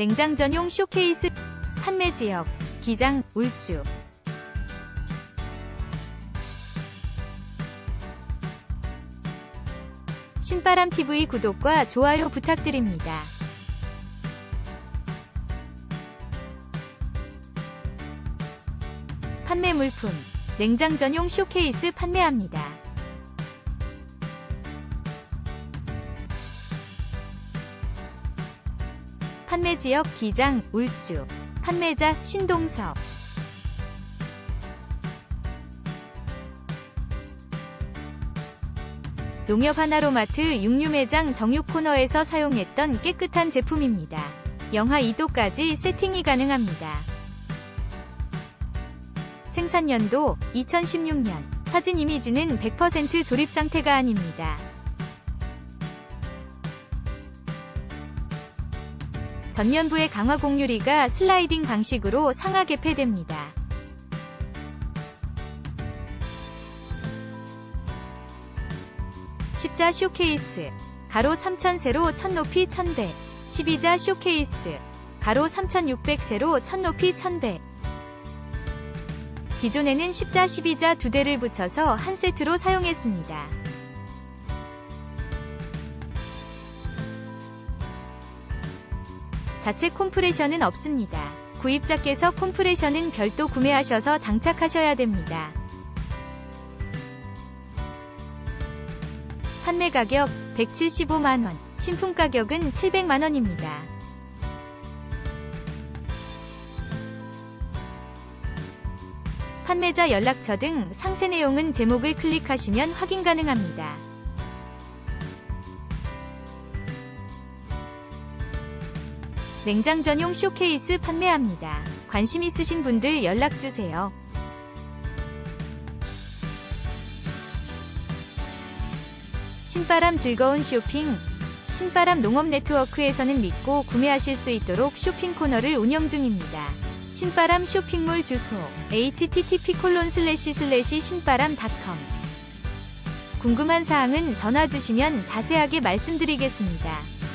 냉장 전용 쇼케이스 판매 지역 기장 울주 신바람 TV 구독과 좋아요 부탁드립니다. 판매 물품 냉장 전용 쇼케이스 판매합니다. 판매 지역 기장 울주 판매자 신동섭 농협 하나로마트 육류 매장 정육 코너에서 사용했던 깨끗한 제품입니다. 영하 2도까지 세팅이 가능합니다. 생산 연도 2016년 사진 이미지는 100% 조립 상태가 아닙니다. 전면부의 강화 곡유리가 슬라이딩 방식으로 상하 개폐됩니다. 십자 쇼케이스 가로 3000세로 천 높이 1000배 12자 쇼케이스 가로 3600 세로 천 높이 1000배 기존에는 십자 12자 두 대를 붙여서 한 세트로 사용했습니다. 자체 콤프레션은 없습니다. 구입자께서 콤프레션은 별도 구매하셔서 장착하셔야 됩니다. 판매 가격 175만원, 신품 가격은 700만원입니다. 판매자 연락처 등 상세 내용은 제목을 클릭하시면 확인 가능합니다. 냉장 전용 쇼케이스 판매합니다. 관심 있으신 분들 연락주세요. 신바람 즐거운 쇼핑 신바람 농업 네트워크에서는 믿고 구매하실 수 있도록 쇼핑 코너를 운영 중입니다. 신바람 쇼핑몰 주소 http 신바람닷컴 궁금한 사항은 전화 주시면 자세하게 말씀드리겠습니다.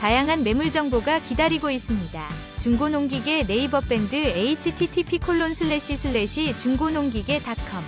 다양한 매물 정보가 기다리고 있습니다. 중고농기계 네이버 밴드 http 중고농기계닷컴